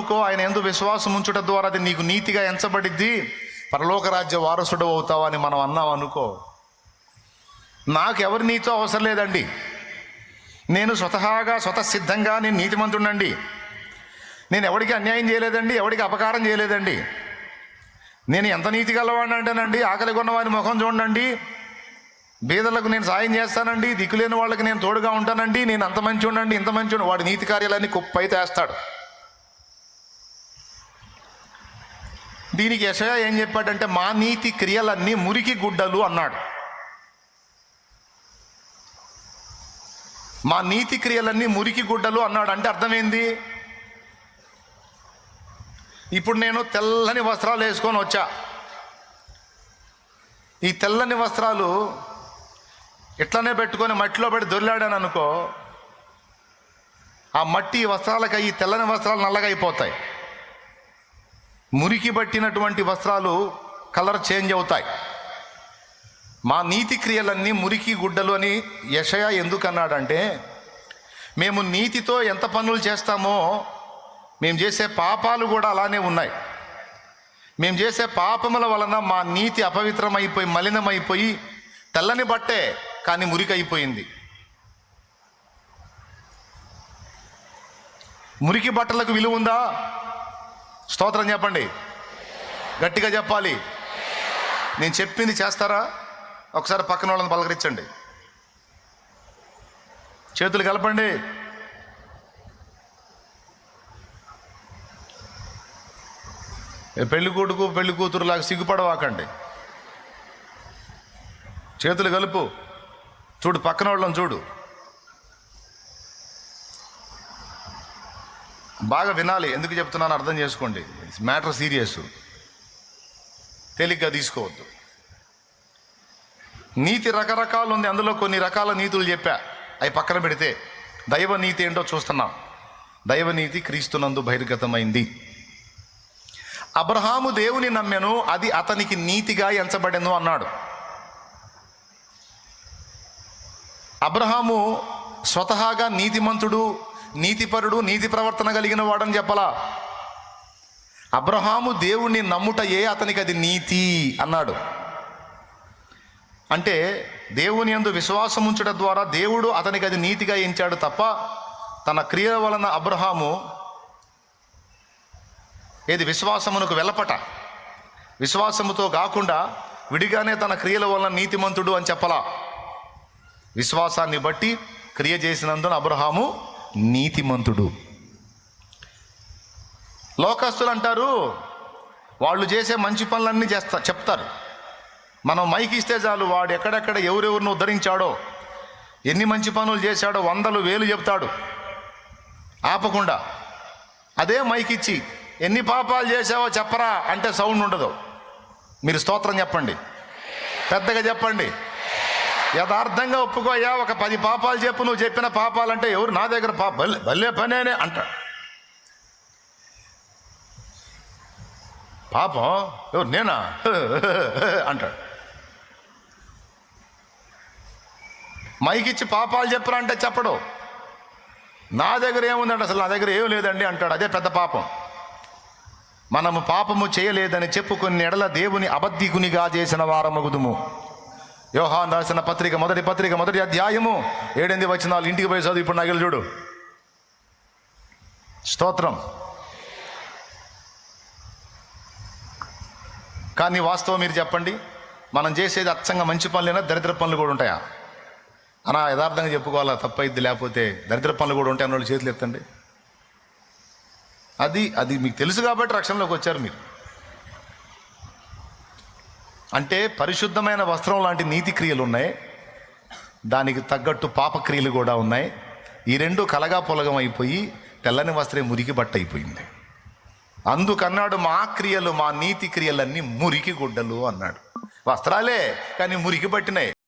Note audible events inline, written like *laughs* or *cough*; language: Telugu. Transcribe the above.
నమ్ముకో ఆయన ఎందు విశ్వాసం ఉంచుట ద్వారా అది నీకు నీతిగా ఎంచబడిద్ది. పరలోక రాజ్య వారసుడు అవుతావు అని మనం అన్నాం అనుకో. నాకు ఎవరి నీతో అవసరం లేదండి. నేను స్వతహాగా స్వతసిద్ధంగా నేను నీతిమంతుడండి నేను ఎవరికి అన్యాయం చేయలేదండి ఎవరికి అపకారం చేయలేదండి. నేను ఎంత నీతి గలవాడిని అంటేనండి ఆకలి కొన్న వారి ముఖం చూడండి. బీదలకు నేను సాయం చేస్తానండి దిక్కులేని వాళ్ళకి నేను తోడుగా ఉంటానండి. నేను అంత మంచి ఉండండి ఇంత మంచి వాడి నీతి కార్యాలన్నీ కుప్పైతే వేస్తాడు దీనికి యశయ ఏం చెప్పాడంటే మా నీతి క్రియలన్నీ మురికి గుడ్డలు అన్నాడు. మా నీతి క్రియలన్నీ మురికి గుడ్డలు అన్నాడు. అంటే అర్థమైంది? ఇప్పుడు నేను తెల్లని వస్త్రాలు వేసుకొని వచ్చా. ఈ తెల్లని వస్త్రాలు ఇట్లనే పెట్టుకొని మట్టిలో పెట్టి దొరిలాడాను అనుకో ఆ మట్టి వస్త్రాలకి ఈ తెల్లని వస్త్రాలు నల్లగా అయిపోతాయి. మురికి పట్టినటువంటి వస్త్రాలు కలర్ చేంజ్ అవుతాయి. మా నీతి క్రియలన్నీ మురికి గుడ్డలు అని యషయ ఎందుకన్నాడంటే మేము నీతితో ఎంత పనులు చేస్తామో మేము చేసే పాపాలు కూడా అలానే ఉన్నాయి. మేము చేసే పాపముల వలన మా నీతి అపవిత్రమైపోయి మలినమైపోయి తెల్లని బట్టే కానీ మురికి అయిపోయింది మురికి బట్టలకు విలువ ఉందా? స్తోత్రం చెప్పండి. గట్టిగా చెప్పాలి. నేను చెప్పింది చేస్తారా? ఒకసారి పక్కన వాళ్ళని పలకరించండి. చేతులు కలపండి. పెళ్ళి కొడుకు పెళ్ళి కూతురు లాగా సిగ్గుపడవాకండి. చేతులు కలుపు. చూడు పక్కన వాళ్ళని చూడు. బాగా వినాలి. ఎందుకు చెప్తున్నాను అర్థం చేసుకోండి. మ్యాటర్ సీరియస్ తేలిగ్గా తీసుకోవద్దు. నీతి రకరకాలు ఉంది. అందులో కొన్ని రకాల నీతులు చెప్పా. అవి పక్కన పెడితే దైవ నీతి ఏంటో చూస్తున్నాం. దైవ నీతి క్రీస్తునందు బహిర్గతమైంది. అబ్రహాము దేవుని నమ్మెను. అది అతనికి నీతిగా ఎంచబడెను అన్నాడు. అబ్రహాము స్వతహాగా నీతిమంతుడు నీతిపరుడు నీతి ప్రవర్తన కలిగిన వాడని చెప్పలా? అబ్రహాము దేవుణ్ణి నమ్ముటయే అతనికి అది నీతి అన్నాడు. అంటే దేవుని యందు విశ్వాసం ఉంచడం ద్వారా దేవుడు అతనికి అది నీతిగా ఎంచాడు తప్ప తన క్రియల వలన అబ్రహాము ఏది విశ్వాసమునకు వెలపట విశ్వాసముతో కాకుండా విడిగానే తన క్రియల వలన నీతిమంతుడు అని చెప్పలా? విశ్వాసాన్ని బట్టి క్రియ చేసినందున అబ్రహాము నీతిమంతుడు. లోకస్తులు అంటారు వాళ్ళు చేసే మంచి పనులన్నీ చేస్తా చెప్తారు. మనం మైక్ ఇస్తే చాలు వాడు ఎక్కడెక్కడ ఎవరెవరిని ఉద్ధరించాడో ఎన్ని మంచి పనులు చేశాడో వందలు వేలు చెప్తాడు. ఆపకుండా అదే మైక్ ఇచ్చి ఎన్ని పాపాలు చేసావో చెప్పరా అంటే సౌండ్ ఉండదు. మీరు స్తోత్రం చెప్పండి. పెద్దగా చెప్పండి. యథార్థంగా ఒప్పుకోయా ఒక పది పాపాలు చెప్పు నువ్వు చెప్పిన పాపాలంటే ఎవరు నా దగ్గర పాప భలే భలే పనేనే అంటాడు. పాపం ఎవరు నేనా? *laughs* అంటాడు. మైకిచ్చి పాపాలు చెప్పరా అంటే చెప్పడు. నా దగ్గర ఏముందండి అసలు నా దగ్గర ఏం లేదండి అంటాడు. అదే పెద్ద పాపం. మనము పాపము చేయలేదని చెప్పుకుని ఎడల దేవుని అబద్ధికునిగా చేసిన వారమగుదుము. యోహాన్ రాసిన పత్రిక మొదటి పత్రిక మొదటి అధ్యాయము ఏడెనిమిది వచనాలు. ఇంటికి పోయి చదువు. ఇప్పుడు నగలు చూడు. స్తోత్రం. కానీ వాస్తవం మీరు చెప్పండి. మనం చేసేది అచ్చంగా మంచి పనులైనా దరిద్ర పనులు కూడా ఉంటాయా? అనా యథార్థంగా చెప్పుకోవాలా? తప్పైద్ది. లేకపోతే దరిద్ర పనులు కూడా ఉంటాయి అన్న చేతులు ఎత్తండి. అది అది మీకు తెలుసు కాబట్టి రక్షణలోకి వచ్చారు మీరు. అంటే పరిశుద్ధమైన వస్త్రం లాంటి నీతి క్రియలు ఉన్నాయి. దానికి తగ్గట్టు పాపక్రియలు కూడా ఉన్నాయి. ఈ రెండు కలగా పొలగం అయిపోయి తెల్లని వస్త్రం మురికి బట్ట అయిపోయింది. అందుకన్నాడు మా క్రియలు మా నీతి క్రియలన్నీ మురికి గుడ్డలు అన్నాడు. వస్త్రాలే కానీ మురికి పట్టినాయి